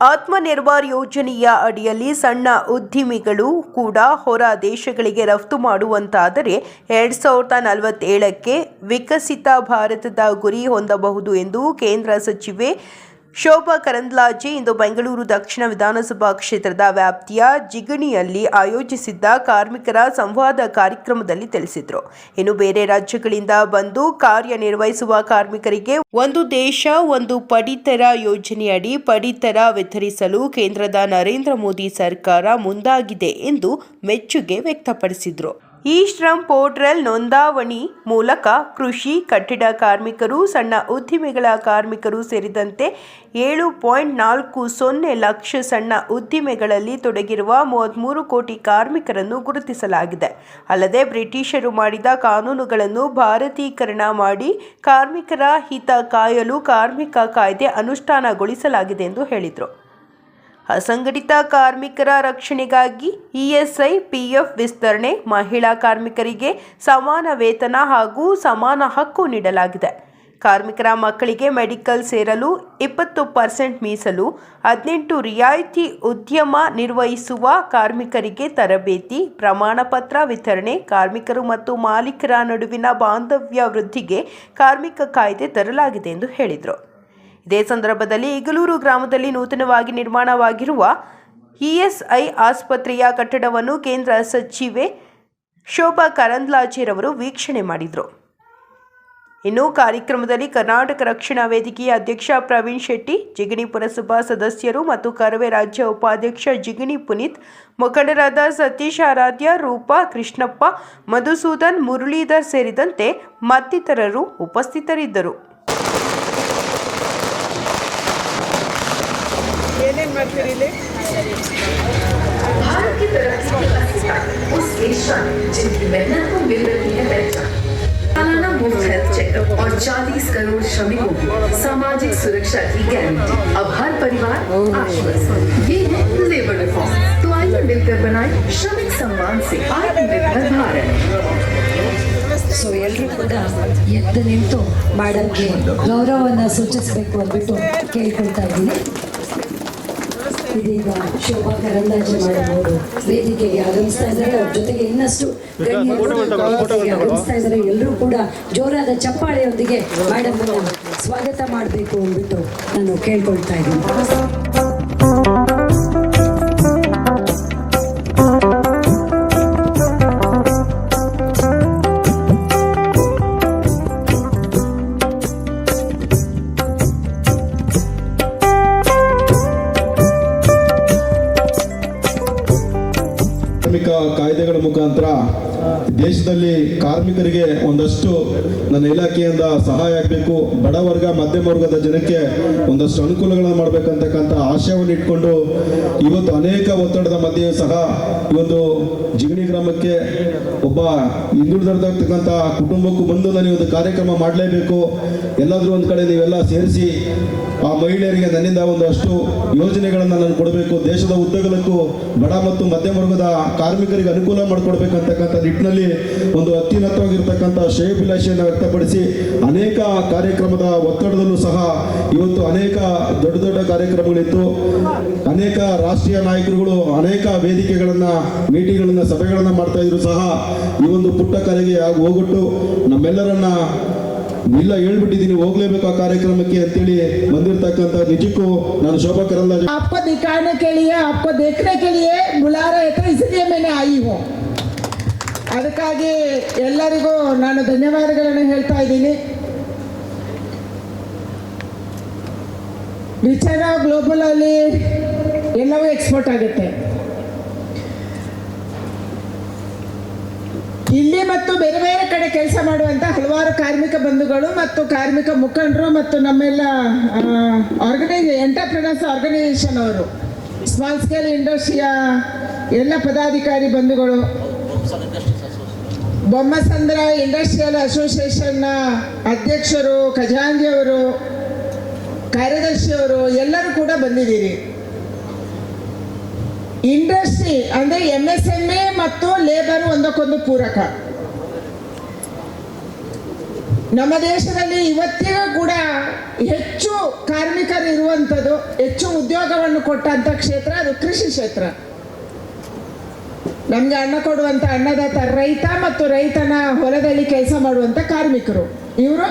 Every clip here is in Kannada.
ಆತ್ಮನಿರ್ಭರ್ ಯೋಜನೆಯ ಅಡಿಯಲ್ಲಿ ಸಣ್ಣ ಉದ್ದಿಮೆಗಳು ಕೂಡ ಹೊರ ದೇಶಗಳಿಗೆ ರಫ್ತು ಮಾಡುವಂತಾದರೆ ಎರಡ್ ಸಾವಿರದ ನಲವತ್ತೇಳಕ್ಕೆ ವಿಕಸಿತ ಭಾರತದ ಗುರಿ ಹೊಂದಬಹುದು ಎಂದು ಕೇಂದ್ರ ಸಚಿವೆ ಶೋಭಾ ಕರಂದ್ಲಾಜೆ ಇಂದು ಬೆಂಗಳೂರು ದಕ್ಷಿಣ ವಿಧಾನಸಭಾ ಕ್ಷೇತ್ರದ ವ್ಯಾಪ್ತಿಯ ಜಿಗಣಿಯಲ್ಲಿ ಆಯೋಜಿಸಿದ್ದ ಕಾರ್ಮಿಕರ ಸಂವಾದ ಕಾರ್ಯಕ್ರಮದಲ್ಲಿ ತಿಳಿಸಿದರು. ಇನ್ನು ಬೇರೆ ರಾಜ್ಯಗಳಿಂದ ಬಂದು ಕಾರ್ಯನಿರ್ವಹಿಸುವ ಕಾರ್ಮಿಕರಿಗೆ ಒಂದು ದೇಶ, ಒಂದು ಪಡಿತರ ಯೋಜನೆಯಡಿ ಪಡಿತರ ವಿತರಿಸಲು ಕೇಂದ್ರದ ನರೇಂದ್ರ ಮೋದಿ ಸರ್ಕಾರ ಮುಂದಾಗಿದೆ ಎಂದು ಮೆಚ್ಚುಗೆ ವ್ಯಕ್ತಪಡಿಸಿದರು. ಈ ಶ್ರಮ್ ಪೋರ್ಟಲ್ ನೋಂದಾವಣಿ ಮೂಲಕ ಕೃಷಿ ಕಟ್ಟಡ ಕಾರ್ಮಿಕರು, ಸಣ್ಣ ಉದ್ದಿಮೆಗಳ ಕಾರ್ಮಿಕರು ಸೇರಿದಂತೆ ಏಳು ಪಾಯಿಂಟ್ ನಾಲ್ಕು ಸೊನ್ನೆ ಲಕ್ಷ ಸಣ್ಣ ಉದ್ದಿಮೆಗಳಲ್ಲಿ ತೊಡಗಿರುವ ಮೂವತ್ತ್ಮೂರು ಕೋಟಿ ಕಾರ್ಮಿಕರನ್ನು ಗುರುತಿಸಲಾಗಿದೆ. ಅಲ್ಲದೆ ಬ್ರಿಟಿಷರು ಮಾಡಿದ ಕಾನೂನುಗಳನ್ನು ಭಾರತೀಕರಣ ಮಾಡಿ ಕಾರ್ಮಿಕರ ಹಿತ ಕಾಯಲು ಕಾರ್ಮಿಕ ಕಾಯ್ದೆ ಅನುಷ್ಠಾನಗೊಳಿಸಲಾಗಿದೆ ಎಂದು ಹೇಳಿದರು. ಅಸಂಘಟಿತ ಕಾರ್ಮಿಕರ ರಕ್ಷಣೆಗಾಗಿ ಇಎಸ್ಐ ಪಿಎಫ್ ವಿಸ್ತರಣೆ, ಮಹಿಳಾ ಕಾರ್ಮಿಕರಿಗೆ ಸಮಾನ ವೇತನ ಹಾಗೂ ಸಮಾನ ಹಕ್ಕು ನೀಡಲಾಗಿದೆ. ಕಾರ್ಮಿಕರ ಮಕ್ಕಳಿಗೆ ಮೆಡಿಕಲ್ ಸೇರಲು ಇಪ್ಪತ್ತು ಪರ್ಸೆಂಟ್ ಮೀಸಲು, ಹದಿನೆಂಟು ರಿಯಾಯಿತಿ ಉದ್ಯಮ ನಿರ್ವಹಿಸುವ ಕಾರ್ಮಿಕರಿಗೆ ತರಬೇತಿ ಪ್ರಮಾಣ ಪತ್ರ ವಿತರಣೆ, ಕಾರ್ಮಿಕರು ಮತ್ತು ಮಾಲೀಕರ ನಡುವಿನ ಬಾಂಧವ್ಯ ವೃದ್ಧಿಗೆ ಕಾರ್ಮಿಕ ಕಾಯ್ದೆ ತರಲಾಗಿದೆ ಎಂದು ಹೇಳಿದರು. ಇದೇ ಸಂದರ್ಭದಲ್ಲಿ ಇಗಲೂರು ಗ್ರಾಮದಲ್ಲಿ ನೂತನವಾಗಿ ನಿರ್ಮಾಣವಾಗಿರುವ ಇಎಸ್ಐ ಆಸ್ಪತ್ರೆಯ ಕಟ್ಟಡವನ್ನು ಕೇಂದ್ರ ಸಚಿವೆ ಶೋಭಾ ಕರಂದ್ಲಾಜೆರವರು ವೀಕ್ಷಣೆ ಮಾಡಿದರು. ಇನ್ನು ಕಾರ್ಯಕ್ರಮದಲ್ಲಿ ಕರ್ನಾಟಕ ರಕ್ಷಣಾ ವೇದಿಕೆಯ ಅಧ್ಯಕ್ಷ ಪ್ರವೀಣ್ ಶೆಟ್ಟಿ, ಜಿಗಣಿ ಪುರಸಭಾ ಸದಸ್ಯರು ಮತ್ತು ಕರವೇ ರಾಜ್ಯ ಉಪಾಧ್ಯಕ್ಷ ಜಿಗಣಿ ಪುನೀತ್, ಮುಖಂಡರಾದ ಸತೀಶ್ ಆರಾಧ್ಯ, ರೂಪಾ ಕೃಷ್ಣಪ್ಪ, ಮಧುಸೂದನ್, ಮುರಳೀಧರ್ ಸೇರಿದಂತೆ ಮತ್ತಿತರರು ಉಪಸ್ಥಿತರಿದ್ದರು. ಏನೇನ್ ಮಾಡ್ತೀರಿ ಇಲ್ಲಿ भारत की तरक्की की पहचान उस देशवान जिनकी मेहनत को मिल रही है पहचान सालाना मुफ्त हेल्थ चेकअप और 40 करोड़ श्रमिकों की सामाजिक सुरक्षा की गारंटी अब हर परिवार आश्वस्त ये है लेबर रिफॉर्म तो आइए मिलकर बनाए श्रमिक सम्मान से आत्मनिर्भर भारत ಸೊ ಎಲ್ಲರೂ ಕೂಡ ಎದ್ದು ನಿಂತು ಮೇಡಮ್ಗೆ ಗೌರವವನ್ನು ಸೂಚಿಸಬೇಕು ಅಂದ್ಬಿಟ್ಟು ಕೇಳ್ಕೊಳ್ತಾ ಇದ್ದೀನಿ ಇದೀಗ ಶೋಭಾ ಕರಂದಾಜೆ ಮಾಡಬಹುದು. ವೇದಿಕೆಗೆ ಆಗಮಿಸ್ತಾ ಇದ್ದಾರೆ. ಅವ್ರ ಜೊತೆಗೆ ಇನ್ನಷ್ಟು ಆಗಮಿಸ್ತಾ ಇದ್ದಾರೆ. ಎಲ್ಲರೂ ಕೂಡ ಜೋರಾದ ಚಪ್ಪಾಳೆಯೊಂದಿಗೆ ಮೇಡಮ್ ಸ್ವಾಗತ ಮಾಡಬೇಕು ಅಂದ್ಬಿಟ್ಟು ನಾನು ಕೇಳ್ಕೊಳ್ತಾ ಇದ್ದೀನಿ. ಕಾಯ್ದೆಗಳ ಮುಖಾಂತರ ದೇಶದಲ್ಲಿ ಕಾರ್ಮಿಕರಿಗೆ ಒಂದಷ್ಟು ನನ್ನ ಇಲಾಖೆಯಿಂದ ಸಹಾಯ ಆಗಬೇಕು. ಬಡವರ್ಗ ಮಧ್ಯಮ ವರ್ಗದ ಜನಕ್ಕೆ ಒಂದಷ್ಟು ಅನುಕೂಲಗಳನ್ನು ಮಾಡಬೇಕಂತಕ್ಕಂಥ ಆಶಯವನ್ನು ಇಟ್ಕೊಂಡು ಇವತ್ತು ಅನೇಕ ಒತ್ತಡದ ಮಧ್ಯೆ ಸಹ ಒಂದು ಜಿಗಣಿ ಗ್ರಾಮಕ್ಕೆ ಒಬ್ಬ ಹಿಂದುಳಿದಿರ್ತಕ್ಕಂಥ ಕುಟುಂಬಕ್ಕೂ ಬಂದು ನಾನು ಒಂದು ಕಾರ್ಯಕ್ರಮ ಮಾಡಲೇಬೇಕು. ಎಲ್ಲಾದರೂ ಒಂದು ಕಡೆ ನೀವೆಲ್ಲ ಸೇರಿಸಿ ಆ ಮಹಿಳೆಯರಿಗೆ ನನ್ನಿಂದ ಒಂದಷ್ಟು ಯೋಜನೆಗಳನ್ನು ನಾನು ಕೊಡಬೇಕು. ದೇಶದ ಉದ್ದಗಲಕ್ಕೂ ಬಡ ಮತ್ತು ಮಧ್ಯಮ ವರ್ಗದ ಕಾರ್ಮಿಕರಿಗೆ ಅನುಕೂಲ ಮಾಡಿಕೊಡ್ಬೇಕಂತಕ್ಕಂಥ ನಿಟ್ಟಿನಲ್ಲಿ ಒಂದು ಅತ್ಯುನ್ನತವಾಗಿರ್ತಕ್ಕಂಥ ಶ್ರೇಯಭಿಲಾಷೆಯನ್ನು ವ್ಯಕ್ತಪಡಿಸಿ ಅನೇಕ ಕಾರ್ಯಕ್ರಮದ ಒತ್ತಡದಲ್ಲೂ ಸಹ ಇವತ್ತು ಅನೇಕ ದೊಡ್ಡ ದೊಡ್ಡ ಕಾರ್ಯಕ್ರಮಗಳಿತ್ತು ಅನೇಕ ರಾಷ್ಟ್ರೀಯ ನಾಯಕರುಗಳು ಅನೇಕ ವೇದಿಕೆಗಳನ್ನು ಮೀಟಿಂಗ್ಗಳನ್ನು ಸಭೆಗಳನ್ನು ಮಾಡ್ತಾ ಇದ್ರು ಸಹ ಈ ಒಂದು ಪುಟ್ಟ ಕರೆಗೆ ಆಗಿ ಹೋಗೊಟ್ಟು ನಮ್ಮೆಲ್ಲರನ್ನ ಇಲ್ಲ ಹೇಳ್ಬಿಟ್ಟಿದ್ದೀನಿ ಹೋಗ್ಲೇಬೇಕು ಆ ಕಾರ್ಯಕ್ರಮಕ್ಕೆ ಅಂತೇಳಿ ಬಂದಿರತಕ್ಕಂಥ ನಿಜಕ್ಕೂ ನಾನು ಶೋಭಾ ಕರಂದ್ಲಾಜೆ आपको दिखाने के लिए आपको देखने के लिए बुला रहे थे इसलिए मैंने आई हूँ ಅದಕ್ಕಾಗಿ ಎಲ್ಲರಿಗೂ ನಾನು ಧನ್ಯವಾದಗಳನ್ನು ಹೇಳ್ತಾ ಇದ್ದೀನಿ. ವಿಚಾರ ಗ್ಲೋಬಲ್ ಅಲ್ಲಿ ಎಲ್ಲವೂ ಎಕ್ಸ್ಪೋರ್ಟ್ ಆಗುತ್ತೆ. ಇಲ್ಲಿ ಮತ್ತು ಬೇರೆ ಬೇರೆ ಕಡೆ ಕೆಲಸ ಮಾಡುವಂತ ಹಲವಾರು ಕಾರ್ಮಿಕ ಬಂಧುಗಳು ಮತ್ತು ಕಾರ್ಮಿಕ ಮುಖಂಡರು ಮತ್ತು ನಮ್ಮೆಲ್ಲ ಆರ್ಗನೈಸ್ ಎಂಟರ್ಪ್ರಿನರ್ಸ್ ಆರ್ಗನೈಸೇಷನ್ ಅವರು. ಸ್ಮಾಲ್ ಸ್ಕೇಲ್ ಇಂಡಸ್ಟ್ರಿಯ ಎಲ್ಲ ಪದಾಧಿಕಾರಿ ಬಂಧುಗಳು. ಬೊಮ್ಮಸಂದ್ರ ಇಂಡಸ್ಟ್ರಿಯಲ್ ಅಸೋಸಿಯೇಷನ್ನ ಅಧ್ಯಕ್ಷರು ಖಜಾಂಜಿಯವರು ಕಾರ್ಯದರ್ಶಿಯವರು ಎಲ್ಲರೂ ಕೂಡ ಬಂದಿದ್ದೀರಿ. ಇಂಡಸ್ಟ್ರಿ ಅಂದ್ರೆ ಎಂ ಎಸ್ ಎಂ ಎ ಮತ್ತು ಲೇಬರ್ ಒಂದಕ್ಕೊಂದು ಪೂರಕ. ನಮ್ಮ ದೇಶದಲ್ಲಿ ಇವತ್ತಿಗೂ ಕೂಡ ಹೆಚ್ಚು ಕಾರ್ಮಿಕರು ಇರುವಂಥದ್ದು, ಹೆಚ್ಚು ಉದ್ಯೋಗವನ್ನು ಕೊಟ್ಟಂಥ ಕ್ಷೇತ್ರ ಅದು ಕೃಷಿ ಕ್ಷೇತ್ರ. ನಮ್ಗೆ ಅನ್ನ ಕೊಡುವಂಥ ಅನ್ನದಾತ ರೈತ ಮತ್ತು ರೈತನ ಹೊಲದಲ್ಲಿ ಕೆಲಸ ಮಾಡುವಂಥ ಕಾರ್ಮಿಕರು. ಇವರು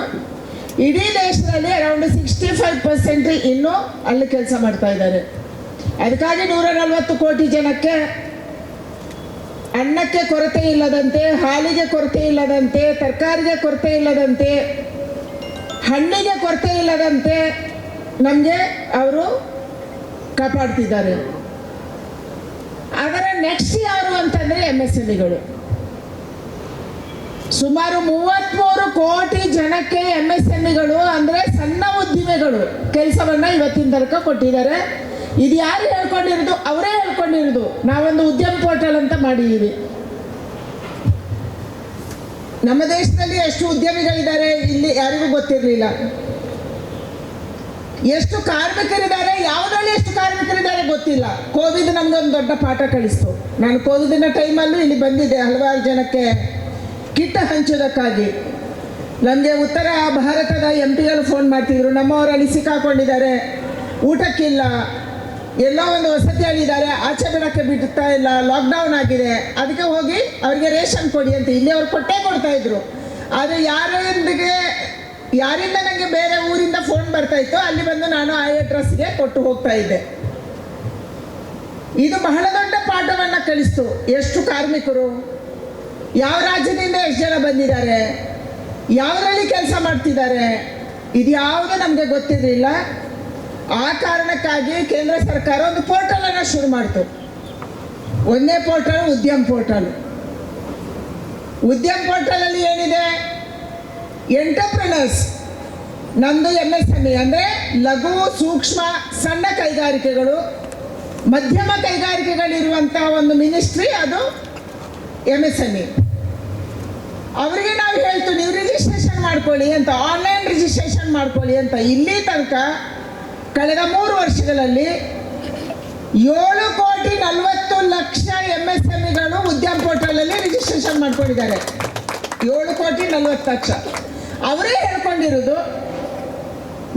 ಇಡೀ ದೇಶದಲ್ಲಿ ಅರೌಂಡ್ ಸಿಕ್ಸ್ಟಿ ಫೈವ್ ಪರ್ಸೆಂಟ್ ಇನ್ನೂ ಅಲ್ಲಿ ಕೆಲಸ ಮಾಡ್ತಾ ಇದ್ದಾರೆ. ಅದಕ್ಕಾಗಿ ನೂರ ನಲವತ್ತು ಕೋಟಿ ಜನಕ್ಕೆ ಅನ್ನಕ್ಕೆ ಕೊರತೆ ಇಲ್ಲದಂತೆ, ಹಾಲಿಗೆ ಕೊರತೆ ಇಲ್ಲದಂತೆ, ತರಕಾರಿಗೆ ಕೊರತೆ ಇಲ್ಲದಂತೆ, ಹಣ್ಣಿಗೆ ಕೊರತೆ ಇಲ್ಲದಂತೆ ನಮಗೆ ಅವರು ಕಾಪಾಡ್ತಿದ್ದಾರೆ. ನೆಕ್ಸ್ಟ್ ಯಾರು ಅಂತಂದ್ರೆ ಎಂ ಎಸ್ ಎಂಇಗಳು ಸುಮಾರು ಮೂವತ್ತ್ಮೂರು ಕೋಟಿ ಜನಕ್ಕೆ ಎಂ ಎಸ್ ಎಂಇಗಳು ಅಂದ್ರೆ ಸಣ್ಣ ಉದ್ದಿಮೆಗಳು. ಕೆಲಸವನ್ನ ಇವತ್ತಿನ ತನಕ ಕೊಟ್ಟಿದ್ದಾರೆ. ಇದು ಯಾರು ಹೇಳ್ಕೊಂಡಿರೋದು? ಅವರೇ ಹೇಳ್ಕೊಂಡಿರೋದು. ನಾವೊಂದು ಉದ್ಯಮ ಪೋರ್ಟಲ್ ಅಂತ ಮಾಡಿದ್ದೀವಿ ನಮ್ಮ ದೇಶದಲ್ಲಿ ಎಷ್ಟು ಉದ್ಯಮಿಗಳಿದ್ದಾರೆ. ಇಲ್ಲಿ ಯಾರಿಗೂ ಗೊತ್ತಿರಲಿಲ್ಲ. ಎಷ್ಟು ಕಾರ್ಮಿಕರಿದ್ದಾರೆ, ಯಾವುದರಲ್ಲಿ ಎಷ್ಟು ಕಾರ್ಮಿಕರಿದ್ದಾರೆ ಗೊತ್ತಿಲ್ಲ. ಕೋವಿಡ್ ನಮ್ಗೊಂದು ದೊಡ್ಡ ಪಾಠ ಕಲಿಸ್ತು. ನಾನು ಕೋವಿಡಿನ ಟೈಮಲ್ಲೂ ಇಲ್ಲಿ ಬಂದಿದ್ದೆ ಹಲವಾರು ಜನಕ್ಕೆ ಕಿಟ್ಟ ಹಂಚೋದಕ್ಕಾಗಿ. ನಮಗೆ ಉತ್ತರ ಭಾರತದ ಎಂ ಪಿಗಳು ಫೋನ್ ಮಾಡ್ತಿದ್ರು. ನಮ್ಮವರಲ್ಲಿ ಸಿಕ್ಕಾಕೊಂಡಿದ್ದಾರೆ. ಊಟಕ್ಕಿಲ್ಲ. ಎಲ್ಲೋ ಒಂದು ವಸತಿ ಆಗಿದ್ದಾರೆ ಆಚೆ ಬಿಡಕ್ಕೆ ಬಿಡ್ತಾ ಇಲ್ಲ. ಲಾಕ್ಡೌನ್ ಆಗಿದೆ. ಅದಕ್ಕೆ ಹೋಗಿ ಅವರಿಗೆ ರೇಷನ್ ಕೊಡಿ ಅಂತ ಇಲ್ಲಿ ಅವ್ರು ಕೊಟ್ಟೇ ಕೊಡ್ತಾ ಇದ್ರು. ಆದರೆ ಯಾರೊಂದಿಗೆ ಯಾರಿಂದ ನನಗೆ ಬೇರೆ ಊರಿಂದ ಫೋನ್ ಬರ್ತಾ ಇತ್ತು ಅಲ್ಲಿ ಬಂದು ನಾನು ಆ ಅಡ್ರೆಸ್ಗೆ ಕೊಟ್ಟು ಹೋಗ್ತಾ ಇದ್ದೆ. ಇದು ಬಹಳ ದೊಡ್ಡ ಪಾಠವನ್ನು ಕಲಿಸ್ತು. ಎಷ್ಟು ಕಾರ್ಮಿಕರು? ಯಾವ ರಾಜ್ಯದಿಂದ ಎಷ್ಟು ಜನ ಬಂದಿದ್ದಾರೆ? ಯಾವುದರಲ್ಲಿ ಕೆಲಸ ಮಾಡ್ತಿದ್ದಾರೆ? ಇದು ಯಾವುದು ನಮಗೆ ಗೊತ್ತಿರಲಿಲ್ಲ. ಆ ಕಾರಣಕ್ಕಾಗಿ ಕೇಂದ್ರ ಸರ್ಕಾರ ಒಂದು ಪೋರ್ಟಲ್ ಅನ್ನು ಶುರು ಮಾಡ್ತು. ಒಂದೇ portal Udyam portal Udyam portal ಅಲ್ಲಿ ಏನಿದೆ? ಎಂಟರ್ಪ್ರಿನರ್ಸ್, ನಂದು ಎಂ ಎಸ್ ಎಂ ಇ ಅಂದರೆ ಲಘು, ಸೂಕ್ಷ್ಮ, ಸಣ್ಣ ಕೈಗಾರಿಕೆಗಳು, ಮಧ್ಯಮ ಕೈಗಾರಿಕೆಗಳಿರುವಂಥ ಒಂದು ಮಿನಿಸ್ಟ್ರಿ ಅದು ಎಂ ಎಸ್ ಎಂ ಇ ಅವರಿಗೆ ನಾವು ಹೇಳ್ತೀವಿ, ನೀವು ರಿಜಿಸ್ಟ್ರೇಷನ್ ಮಾಡ್ಕೊಳ್ಳಿ ಅಂತ ಆನ್ಲೈನ್ ರಿಜಿಸ್ಟ್ರೇಷನ್ ಮಾಡ್ಕೊಳ್ಳಿ ಅಂತ. ಇಲ್ಲಿ ತನಕ ಕಳೆದ ಮೂರು ವರ್ಷಗಳಲ್ಲಿ ಏಳು ಕೋಟಿ ನಲವತ್ತು ಲಕ್ಷ ಎಂ ಎಸ್ ಎಂ ಇಗಳು ಉದ್ಯಮ ಪೋರ್ಟಲಲ್ಲಿ ರಿಜಿಸ್ಟ್ರೇಷನ್ ಮಾಡ್ಕೊಂಡಿದ್ದಾರೆ. ಏಳು ಕೋಟಿ ನಲವತ್ತು ಲಕ್ಷ. ಅವರೇ ಹೇಳ್ಕೊಂಡಿರೋದು,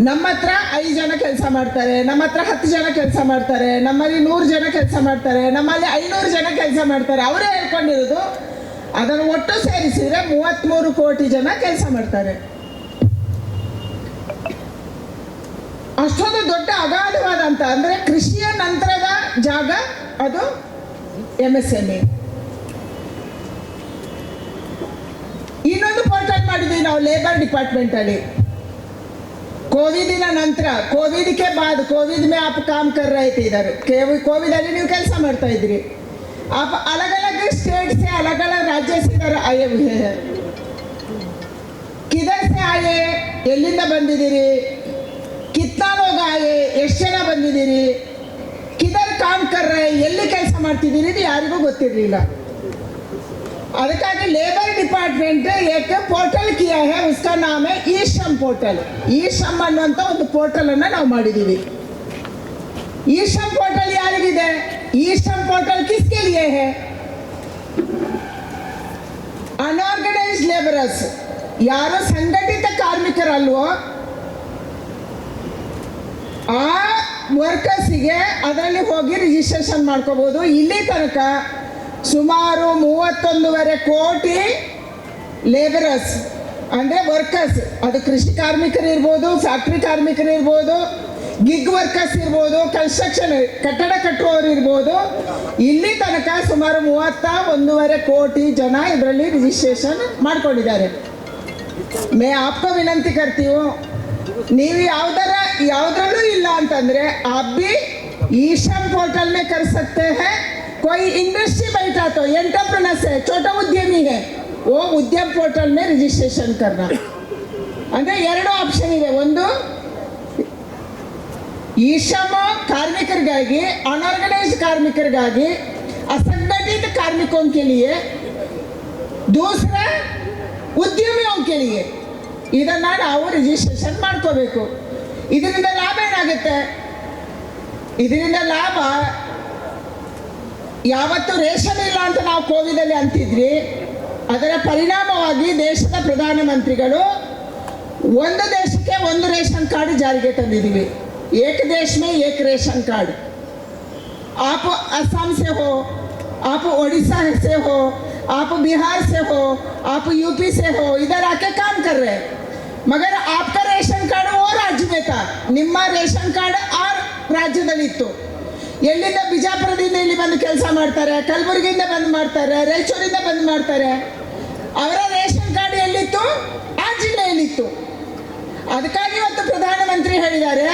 ನಮ್ಮ ಹತ್ರ ಐದು ಜನ ಕೆಲಸ ಮಾಡ್ತಾರೆ, ನಮ್ಮ ಹತ್ರ ಹತ್ತು ಜನ ಕೆಲಸ ಮಾಡ್ತಾರೆ, ನಮ್ಮಲ್ಲಿ ನೂರು ಜನ ಕೆಲಸ ಮಾಡ್ತಾರೆ, ನಮ್ಮಲ್ಲಿ ಐನೂರು ಜನ ಕೆಲಸ ಮಾಡ್ತಾರೆ, ಅವರೇ ಹೇಳ್ಕೊಂಡಿರೋದು, ಅದನ್ನು ಒಟ್ಟು ಸೇರಿಸಿದ್ರೆ ಮೂವತ್ತ್ಮೂರು ಕೋಟಿ ಜನ ಕೆಲಸ ಮಾಡ್ತಾರೆ. ಅಷ್ಟೊಂದು ದೊಡ್ಡ ಅಗಾಧವಾದಂಥ ಅಂದರೆ ಕೃಷಿಯ ನಂತರದ ಜಾಗ ಅದು ಎಂ ಎಸ್ ಎಂ ಇ ಇನ್ನೊಂದು ಪೋರ್ಟಲ್ ಮಾಡಿದ್ವಿ ನಾವು ಲೇಬರ್ ಡಿಪಾರ್ಟ್ಮೆಂಟಲ್ಲಿ ಕೋವಿದಿನ ನಂತರ ಕೋವಿಡ್ ಕೆ ಬಾದ್ ಕೋವಿಡ್ में आप काम कर रहे थे इधर कोविड ಅಲ್ಲಿ ನೀವು ಕೆಲಸ ಮಾಡ್ತಾ ಇದ್ರಿ आप अलग अलग स्टेट से अलग अलग राज्य से इधर आए हुए हैं किधर से आए ಎಲ್ಲಿಂದ ಬಂದಿದ್ದೀರಿ ಕಿತ್ನಾ ಲೋಗ ಆಯೆ ಎಷ್ಟು ಜನ ಬಂದಿದ್ದೀರಿ ಕಿದರ್ ಕಾಮ್ ಕರ್ ರಹೆ ಎಲ್ಲಿ ಕೆಲಸ ಮಾಡ್ತಿದ್ದೀರಿ ಇದು ಯಾರಿಗೂ ಗೊತ್ತಿರಲಿಲ್ಲ ಅದಕ್ಕಾಗಿ ಲೇಬರ್ ಡಿಪಾರ್ಟ್ಮೆಂಟ್ ಏಕೆ ಪೋರ್ಟಲ್ ಕಿಯಾ ಹೇ ಉಸ್ಕಾ ನಾಮ ಹೇ E Shram portal E Shram ಅನ್ನುವಂಥ ಒಂದು ಪೋರ್ಟಲ್ ಅನ್ನ ನಾವು ಮಾಡಿದ್ದೀವಿ ಈ ಶ್ರಮ್ ಪೋರ್ಟಲ್ ಯಾರಿಗಿದೆ? ಈ ಶ್ರಮ್ ಪೋರ್ಟಲ್ ಕಿಸ್ಕೆ ಲಿಯೇ ಹೇ? ಅನ್ಆರ್ಗನೈಸ್ಡ್ ಲೇಬರರ್ಸ್ ಯಾರು ಸಂಘಟಿತ ಕಾರ್ಮಿಕರಲ್ವೋ, ಆ ವರ್ಕರ್ಸಿಗೆ ಅದರಲ್ಲಿ ಹೋಗಿ ರಿಜಿಸ್ಟ್ರೇಷನ್ ಮಾಡ್ಕೋಬೋದು. ಇಲ್ಲಿ ತನಕ ಸುಮಾರು ಮೂವತ್ತೊಂದೂವರೆ ಕೋಟಿ ಲೇಬರರ್ಸ್ ಅಂದರೆ ವರ್ಕರ್ಸ್ ಅದು ಕೃಷಿ ಕಾರ್ಮಿಕರು ಇರ್ಬೋದು ಫ್ಯಾಕ್ಟ್ರಿ ಕಾರ್ಮಿಕರು ಇರ್ಬೋದು ಗಿಗ್ ವರ್ಕರ್ಸ್ ಇರ್ಬೋದು ಕನ್ಸ್ಟ್ರಕ್ಷನ್ ಕಟ್ಟಡ ಕಟ್ಟುವವರು ಇರ್ಬೋದು ಇಲ್ಲಿ ತನಕ ಸುಮಾರು ಮೂವತ್ತ ಒಂದೂವರೆ ಕೋಟಿ ಜನ ಇದರಲ್ಲಿ ರಿಜಿಸ್ಟ್ರೇಷನ್ ಮಾಡ್ಕೊಂಡಿದ್ದಾರೆ ಮೇ आपको ವಿನಂತಿ ಕರ್ತೀವೋ ನೀವು ಯಾವ್ದಾರ ಯಾವ್ದ್ರಲ್ಲೂ ಇಲ್ಲ ಅಂತಂದ್ರೆ आप भी ई श्रम पोर्टल में कर सकते हैं कोई इंडस्ट्री बैठा तो एंटरप्रेनर्स है छोटा उद्यमी है, वो उद्यम पोर्टल में रजिस्ट्रेशन करना। ಅಂದರೆ ಎರಡು ಆಪ್ಷನ್ ಇದೆ ಒಂದು ಈ ಕಾರ್ಮಿಕರಿಗಾಗಿ ಅನ್ಆರ್ಗನೈಸ್ಡ್ ಕಾರ್ಮಿಕರಿಗಾಗಿ ಅಸಂಘಟಿತ ಕಾರ್ಮಿಕوں کے لیے दूसरा ಉದ್ಯಮಿಗಳ کے ಇದನ್ನ ನಾವು ರಿಜಿಸ್ಟ್ರೇಷನ್ ಮಾಡ್ಕೋಬೇಕು ಇದರಿಂದ ಲಾಭ ಏನಾಗುತ್ತೆ ಇದರಿಂದ ಲಾಭ ಯಾವತ್ತು ರೇಷನ್ ಇಲ್ಲ ಅಂತ ನಾವು ಕೋವಿಡಲ್ಲಿ ಅಂತಿದ್ರಿ ಅದರ ಪರಿಣಾಮವಾಗಿ ದೇಶದ ಪ್ರಧಾನಮಂತ್ರಿಗಳು ಒಂದು ದೇಶಕ್ಕೆ ಒಂದು ರೇಷನ್ ಕಾರ್ಡ್ ಜಾರಿಗೆ ತಂದಿದ್ದೀವಿ ಏಕ ದೇಶ ಮೇ ಏಕ ರೇಷನ್ कार्ड आप असम से हो आप उड़ीसा से हो आप बिहार से हो आप यूपी से हो इधर आके काम कर रहे हैं मगर आपका रेशन कार्ड वो राज्य में था ನಿಮ್ಮ ರೇಷನ್ ಕಾರ್ಡ್ ಆ ರಾಜ್ಯದಲ್ಲಿತ್ತು ಎಲ್ಲಿಂದ ಬಿಜಾಪುರದಿಂದ ಇಲ್ಲಿ ಬಂದು ಕೆಲಸ ಮಾಡ್ತಾರೆ ಕಲಬುರಗಿಯಿಂದ ಬಂದು ಮಾಡ್ತಾರೆ ರಾಯಚೂರಿಂದ ಬಂದು ಮಾಡ್ತಾರೆ ಅವರ ರೇಷನ್ ಕಾರ್ಡ್ ಎಲ್ಲಿತ್ತು ಆ ಜಿಲ್ಲೆಯಲ್ಲಿತ್ತು ಅದಕ್ಕಾಗಿ ಇವತ್ತು ಪ್ರಧಾನಮಂತ್ರಿ ಹೇಳಿದ್ದಾರೆ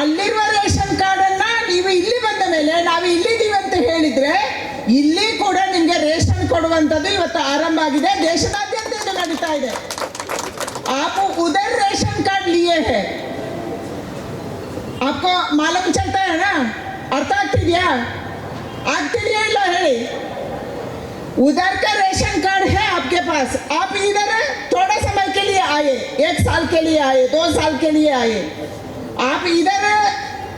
ಅಲ್ಲಿರುವ ರೇಷನ್ ಕಾರ್ಡ್ ಅನ್ನ ನೀವು ಇಲ್ಲಿ ಬಂದ ಮೇಲೆ ನಾವು ಇಲ್ಲಿದ್ದೀವಿ ಅಂತ ಹೇಳಿದ್ರೆ ಇಲ್ಲಿ ಕೂಡ ನಿಮಗೆ ರೇಷನ್ ಕೊಡುವಂಥದ್ದು ಇವತ್ತು ಆರಂಭ ಆಗಿದೆ ದೇಶದಾದ್ಯಂತ ಇದು ನಡೀತಾ ಇದೆ आप उधर रेशन कार्ड लिए है आपको मालूम चलता है ना ಅರ್ಥ ಆಗ್ತಿದ್ಯಾ ಆಗ್ತಿದೆಯಾ ಇಲ್ಲ ಹೇಳಿ उधर का रेशन कार्ड है आपके पास आप इधर थोड़ा समय के लिए आए एक साल के लिए आए दो साल के लिए आए आप इधर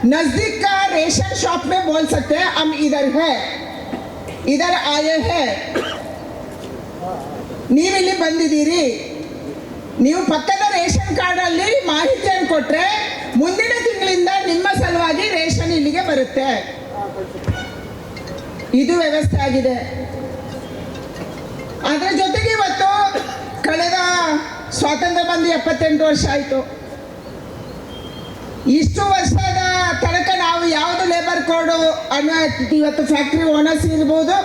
नजदीक का रेशन शॉप में बोल सकते हैं हम इधर है इधर आए हैं ನೀವಿಲ್ಲಿ ಬಂದಿದ್ದೀರಿ ನೀವು ಪಕ್ಕದ ರೇಷನ್ ಕಾರ್ಡ್ ಅಲ್ಲಿ ಮಾಹಿತಿಯನ್ನು ಕೊಟ್ರೆ ಮುಂದಿನ ಇದು ವ್ಯವಸ್ಥೆ ಆಗಿದೆ. ಅದರ ಜೊತೆಗೆ ಇವತ್ತು ಕಳೆದ ಸ್ವಾತಂತ್ರ್ಯ ಬಂದು ಎಪ್ಪತ್ತೆಂಟು ವರ್ಷ ಆಯಿತು. ಇಷ್ಟು ವರ್ಷದ ತನಕ ನಾವು ಯಾವುದು ಲೇಬರ್ ಕೋಡು ಅನ್ನೋ ಇವತ್ತು ಫ್ಯಾಕ್ಟ್ರಿ ಓನರ್ಸ್ ಇರ್ಬೋದು,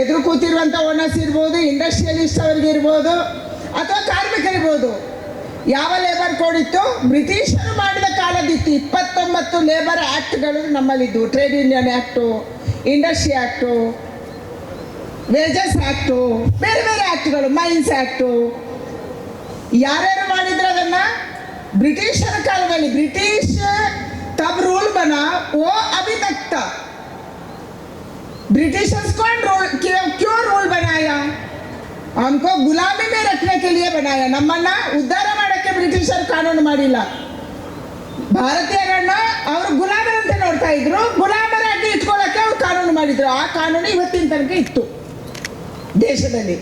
ಎದುರು ಕೂತಿರುವಂಥ ಓನರ್ಸ್ ಇರ್ಬೋದು ಇಂಡಸ್ಟ್ರಿಯಲಿಸ್ಟ್ ಅವ್ರಿಗೆ ಇರ್ಬೋದು, ಅಥವಾ ಕಾರ್ಮಿಕರಿರ್ಬೋದು, ಯಾವ ಲೇಬರ್ ಕೋಡ್ ಇತ್ತು? ಬ್ರಿಟಿಷರು ಮಾಡಿದ ಕಾಲದಿತ್ತು ಇಪ್ಪತ್ತೊಂಬತ್ತು ಲೇಬರ್ ಆ್ಯಕ್ಟ್ಗಳು ನಮ್ಮಲ್ಲಿದ್ದು trade union act industry act wages act ಬೇರೆ ಬೇರೆ ಆ್ಯಕ್ಟ್ಗಳು ಮೈನ್ಸ್ ಆ್ಯಕ್ಟು ಯಾರ್ಯಾರು ಮಾಡಿದ್ರು ಅದನ್ನ ಬ್ರಿಟಿಷರ ಕಾಲದಲ್ಲಿ ಬ್ರಿಟಿಷ್ ತಬ್ ರೂಲ್ ಬನಾ ಓ ಅಭಿ ತಕ್ था ब्रिटिशर्स कौन रूल क्यों क्यों रूल बनाया हमको गुलामी में रखने के लिए बनाया ನಮ್ಮನ್ನ ಉದ್ಧಾರ ಮಾಡಕ್ಕೆ ಬ್ರಿಟಿಷರ್ ಕಾನೂನು ಮಾಡಿಲ್ಲ ಭಾರತೀಯರನ್ನ ಅವರು ಗುಲಾಮರಂತೆ ನೋಡ್ತಾ ಇದ್ರು. ಗುಲಾಮರಾಗಿ ಇಟ್ಕೊಳ್ಳಕ್ಕೆ ಅವ್ರು ಕಾನೂನು ಮಾಡಿದ್ರು. ಆ ಕಾನೂನು ಇವತ್ತಿನ ತನಕ ಇತ್ತು. ದೇಶದಲ್ಲಿ.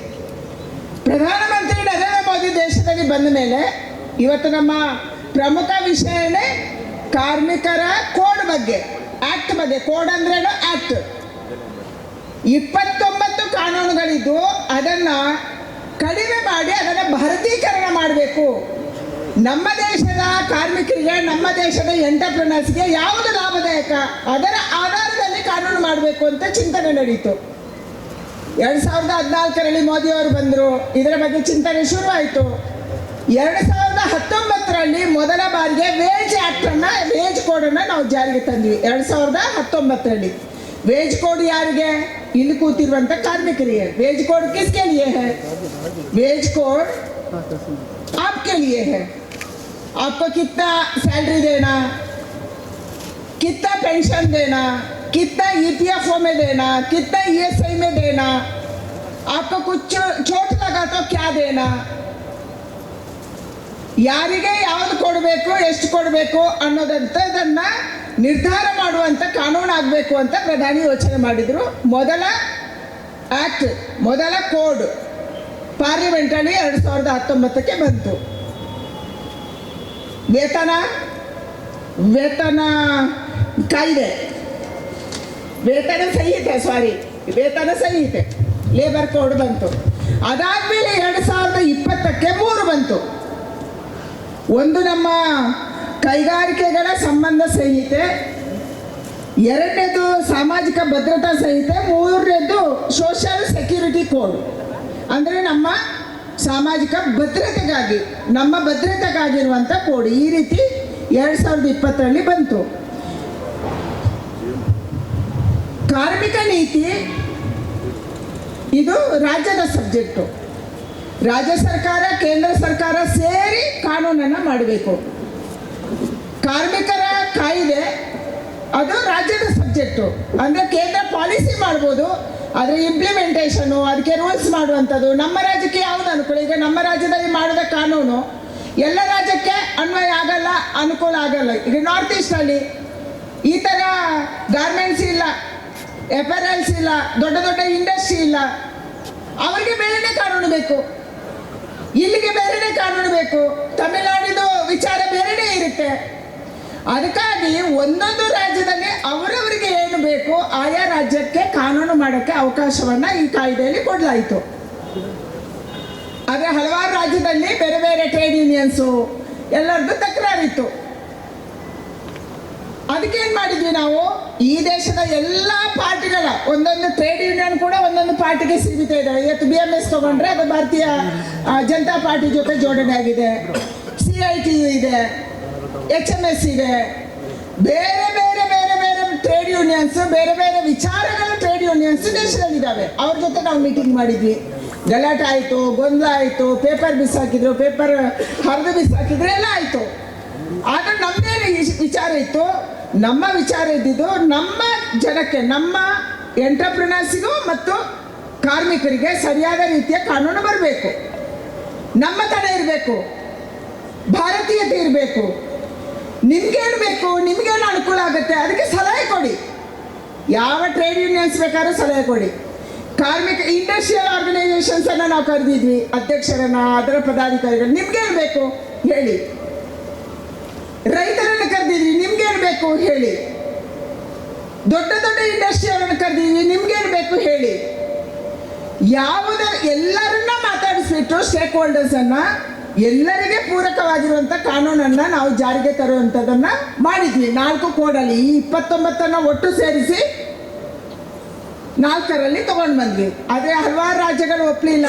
ಪ್ರಧಾನಮಂತ್ರಿ ನರೇಂದ್ರ ಮೋದಿ ದೇಶದಲ್ಲಿ ಬಂದ ಮೇಲೆ ಇವತ್ತು ನಮ್ಮ ಪ್ರಮುಖ ವಿಷಯನೇ ಕಾರ್ಮಿಕರ ಕೋಡ್ ಬಗ್ಗೆ. ಆಕ್ಟ್ ಬಗ್ಗೆ. ಕೋಡ್ ಅಂದ್ರೇನು? ಆಕ್ಟ್ ಇಪ್ಪತ್ತೊಂಬತ್ತು ಕಾನೂನುಗಳಿದ್ದು ಅದನ್ನ ಕಡಿಮೆ ಮಾಡಿ ಅದನ್ನು ಭಾರತೀಕರಣ ಮಾಡಬೇಕು. ನಮ್ಮ ದೇಶದ ಕಾರ್ಮಿಕರಿಗೆ ನಮ್ಮ ದೇಶದ ಎಂಟರ್ಪ್ರಿನರ್ಸ್ಗೆ ಯಾವುದು ಲಾಭದಾಯಕ ಅದರ ಆಧಾರದಲ್ಲಿ ಕಾನೂನು ಮಾಡಬೇಕು ಅಂತ ಚಿಂತನೆ ನಡೀತು ಎರಡು ಸಾವಿರದ ಹದಿನಾಲ್ಕರಲ್ಲಿ ಮೋದಿ ಅವರು ಬಂದರು ಇದರ ಬಗ್ಗೆ ಚಿಂತನೆ ಶುರುವಾಯಿತು ಎರಡು ಸಾವಿರದ ಹತ್ತೊಂಬತ್ತರಲ್ಲಿ ಮೊದಲ ಬಾರಿಗೆ ವೇಜ್ ಆ್ಯಕ್ಟನ್ನು ವೇಜ್ ಕೋಡನ್ನು ನಾವು ಜಾರಿಗೆ ತಂದ್ವಿ ಎರಡು ಸಾವಿರದ ಹತ್ತೊಂಬತ್ತರಲ್ಲಿ ವೇಜ್ ಕೋಡ್ ಯಾರಿಗೆ ಇಲ್ಲಿ ಕೂತಿರುವಂಥ ಕಾರ್ಮಿಕರಿಗೆ ವೇಜ್ ಕೋಡ್ ಕಿಸ್ಕೆ लिए है वेज कोड आपके लिए है आपको कितना सैलरी देना कितना पेंशन देना कितना ईपीएफओ में देना कितना ईएसआई में देना आपको कुछ चोट लगा तो क्या देना ಯಾರಿಗೆ ಯಾವುದು ಕೊಡಬೇಕು ಎಷ್ಟು ಕೊಡಬೇಕು ಅನ್ನೋದಂಥದ್ದನ್ನ ನಿರ್ಧಾರ ಮಾಡುವಂಥ ಕಾನೂನು ಆಗಬೇಕು ಅಂತ ಪ್ರಧಾನಿ ಯೋಚನೆ ಮಾಡಿದರು ಮೊದಲ ಆ್ಯಕ್ಟ್ ಮೊದಲ ಕೋಡ್ ಪಾರ್ಲಿಮೆಂಟಲ್ಲಿ ಎರಡು ಸಾವಿರದ ಹತ್ತೊಂಬತ್ತಕ್ಕೆ ಬಂತು ವೇತನ ವೇತನ ಕಾಯ್ದೆ. ವೇತನ ಸಂಹಿತೆ ಸಾರಿ ವೇತನ ಸಂಹಿತೆ ಲೇಬರ್ ಕೋಡ್ ಬಂತು. ಅದಾದ್ಮೇಲೆ ಎರಡು ಸಾವಿರದ ಇಪ್ಪತ್ತಕ್ಕೆ ಮೂರು ಬಂತು. ಒಂದು ನಮ್ಮ ಕೈಗಾರಿಕೆಗಳ ಸಂಬಂಧ ಸಂಹಿತೆ, ಎರಡನೇದು ಸಾಮಾಜಿಕ ಭದ್ರತಾ ಸಂಹಿತೆ, ಮೂರನೇದು ಸೋಷಿಯಲ್ ಸೆಕ್ಯೂರಿಟಿ ಕೋಡ್ ಅಂದರೆ ನಮ್ಮ ಸಾಮಾಜಿಕ ಭದ್ರತೆಗಾಗಿ, ನಮ್ಮ ಭದ್ರತೆಗಾಗಿರುವಂಥ ಕೋಡ್ ಈ ರೀತಿ ಎರಡು ಸಾವಿರದ ಇಪ್ಪತ್ತರಲ್ಲಿ ಬಂತು. ಕಾರ್ಮಿಕ ನೀತಿ, ಇದು ರಾಜ್ಯದ ಸಬ್ಜೆಕ್ಟು. ರಾಜ್ಯ ಸರ್ಕಾರ, ಕೇಂದ್ರ ಸರ್ಕಾರ ಸೇರಿ ಕಾನೂನನ್ನು ಮಾಡಬೇಕು. ಕಾರ್ಮಿಕರ ಕಾಯ್ದೆ ಅದು ರಾಜ್ಯದ ಸಬ್ಜೆಕ್ಟು. ಅಂದರೆ ಕೇಂದ್ರ ಪಾಲಿಸಿ ಮಾಡ್ಬೋದು, ಆದರೆ ಇಂಪ್ಲಿಮೆಂಟೇಷನು ಅದಕ್ಕೆ ರೂಲ್ಸ್ ಮಾಡುವಂಥದ್ದು. ನಮ್ಮ ರಾಜ್ಯಕ್ಕೆ ಯಾವುದು ಅನುಕೂಲ? ಈಗ ನಮ್ಮ ರಾಜ್ಯದಲ್ಲಿ ಮಾಡಿದ ಕಾನೂನು. ಎಲ್ಲ ರಾಜ್ಯಕ್ಕೆ ಅನ್ವಯ ಆಗಲ್ಲ, ಅನುಕೂಲ ಆಗಲ್ಲ. ಈಗ ನಾರ್ತ್ ಈಸ್ಟಲ್ಲಿ ಈ ಥರ ಗಾರ್ಮೆಂಟ್ಸ್ ಇಲ್ಲ ಎಪರಲ್ಸ್ ಇಲ್ಲ, ದೊಡ್ಡ ದೊಡ್ಡ ಇಂಡಸ್ಟ್ರಿ ಇಲ್ಲ. ಅವರಿಗೆ ಬೇರೆನೇ ಕಾನೂನು ಬೇಕು. ಇಲ್ಲಿಗೆ ಬೇರೆನೇ ಕಾನೂನು ಬೇಕು. ತಮಿಳುನಾಡಿದು ವಿಚಾರ ಬೇರೆನೇ ಇರುತ್ತೆ. ಅದಕ್ಕಾಗಿ ಒಂದೊಂದು ರಾಜ್ಯದಲ್ಲಿ ಅವರವರಿಗೆ ಏನು ಬೇಕು ಆಯಾ ರಾಜ್ಯಕ್ಕೆ ಕಾನೂನು ಮಾಡೋಕ್ಕೆ ಅವಕಾಶವನ್ನ ಈ ಕಾಯ್ದೆಯಲ್ಲಿ ಕೊಡಲಾಯಿತು. ಆದರೆ ಹಲವಾರು ರಾಜ್ಯದಲ್ಲಿ ಬೇರೆ ಬೇರೆ ಟ್ರೇಡ್ ಯೂನಿಯನ್ಸು ಎಲ್ಲರದ್ದು ತಕರಾರಿತ್ತು. ಅದಕ್ಕೇನು ಮಾಡಿದ್ವಿ ನಾವು? ಈ ದೇಶದ ಎಲ್ಲ ಪಾರ್ಟಿಗಳ, ಒಂದೊಂದು ಟ್ರೇಡ್ ಯೂನಿಯನ್ ಕೂಡ ಒಂದೊಂದು ಪಾರ್ಟಿಗೆ ಸೀಮಿತ ಇದೆ. ಇವತ್ತು ಬಿ ಎಂ ಎಸ್ ತಗೊಂಡ್ರೆ ಅದು ಭಾರತೀಯ ಜನತಾ ಪಾರ್ಟಿ ಜೊತೆ ಜೋಡಣೆ ಆಗಿದೆ ಸಿ ಐ ಟಿ ಯು ಇದೆ. ಎಚ್ ಎಂ ಎಸ್ ಇದೆ ಬೇರೆ ಬೇರೆ ಬೇರೆ ಬೇರೆ ಟ್ರೇಡ್ ಯೂನಿಯನ್ಸ್ ಬೇರೆ ಬೇರೆ ವಿಚಾರಗಳ ಟ್ರೇಡ್ ಯೂನಿಯನ್ಸ್ ದೇಶದಲ್ಲಿದ್ದಾವೆ. ಅವ್ರ ಜೊತೆ ನಾವು ಮೀಟಿಂಗ್ ಮಾಡಿದ್ವಿ. ಗಲಾಟೆ ಆಯಿತು, ಗೊಂದಲ ಆಯಿತು ಪೇಪರ್ ಬಿಸಾಕಿದ್ರು ಪೇಪರ್ ಹರಿದು ಬಿಸಾಕಿದ್ರು, ಎಲ್ಲ ಆಯಿತು. ಆದ್ರೆ ನಮ್ದೇನು ವಿಚಾರ ಇತ್ತು. ನಮ್ಮ ವಿಚಾರ ಇದ್ದಿದ್ದು ನಮ್ಮ ಜನಕ್ಕೆ, ನಮ್ಮ ಎಂಟರ್ಪ್ರಿನರ್ಸಿಗೂ ಮತ್ತು ಕಾರ್ಮಿಕರಿಗೆ ಸರಿಯಾದ ರೀತಿಯ ಕಾನೂನು ಬರಬೇಕು. ನಮ್ಮ ತಡೆ ಇರಬೇಕು. ಭಾರತೀಯತೆ ಇರಬೇಕು. ನಿಮ್ಗೇನು ಬೇಕು? ನಿಮ್ಗೇನು ಅನುಕೂಲ ಆಗುತ್ತೆ? ಅದಕ್ಕೆ ಸಲಹೆ ಕೊಡಿ. ಯಾವ ಟ್ರೇಡ್ ಯೂನಿಯನ್ಸ್ ಬೇಕಾದ್ರೂ ಸಲಹೆ ಕೊಡಿ. ಕಾರ್ಮಿಕ ಇಂಡಸ್ಟ್ರಿಯಲ್ ಆರ್ಗನೈಸೇಷನ್ಸ್ ಅನ್ನ ನಾವು ಕರೆದಿದ್ವಿ, ಅಧ್ಯಕ್ಷರನ್ನ, ಅದರ ಪದಾಧಿಕಾರಿಗಳು. ನಿಮ್ಗೇನು ಬೇಕು? ಹೇಳಿ. ರೈತರನ್ನು ಕರೆದಿದ್ವಿ, ನಿಮ್ಗೇನು ಬೇಕು? ಹೇಳಿ. ದೊಡ್ಡ ದೊಡ್ಡ ಇಂಡಸ್ಟ್ರಿಯವರನ್ನು ಕರೆದಿದ್ವಿ, ನಿಮ್ಗೇನು ಬೇಕು? ಹೇಳಿ. ಯಾವುದ ಎಲ್ಲರನ್ನ ಮಾತಾಡಿಸ್ಬಿಟ್ಟು ಸ್ಟೇಕ್ ಹೋಲ್ಡರ್ಸ್ ಅನ್ನ ಎಲ್ಲರಿಗೆ ಪೂರಕವಾಗಿರುವಂತ ಕಾನೂನನ್ನ ನಾವು ಜಾರಿಗೆ ತರುವಂತದನ್ನ ಮಾಡಿದ್ವಿ. ನಾಲ್ಕು ಕೋಡಲ್ಲಿ ಈ ಇಪ್ಪತ್ತೊಂಬತ್ತನ್ನ ಒಟ್ಟು ಸೇರಿಸಿ ನಾಲ್ಕರಲ್ಲಿ ತಗೊಂಡು ಬಂದ್ವಿ. ಆದರೆ ಹಲವಾರು ರಾಜ್ಯಗಳು ಒಪ್ಪಲಿಲ್ಲ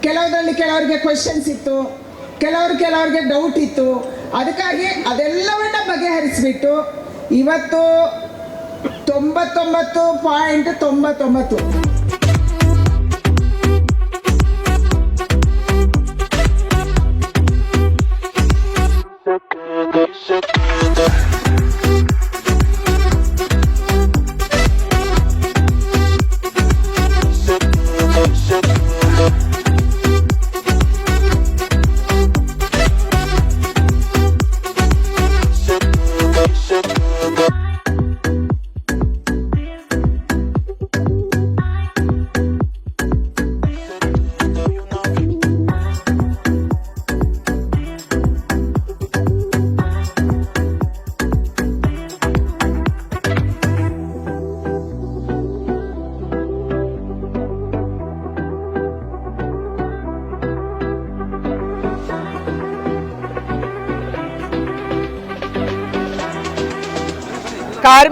ಕೆಲವರಲ್ಲಿ ಕೆಲವರಿಗೆ ಕ್ವಶನ್ಸ್ ಇತ್ತು. ಕೆಲವರು ಕೆಲವರಿಗೆ ಡೌಟ್ ಇತ್ತು. ಅದಕ್ಕಾಗಿ ಅದೆಲ್ಲವನ್ನ ಬಗೆಹರಿಸ್ಬಿಟ್ಟು ಇವತ್ತು ತೊಂಬತ್ತೊಂಬತ್ತು ಪಾಯಿಂಟ್ ತೊಂಬತ್ತೊಂಬತ್ತು.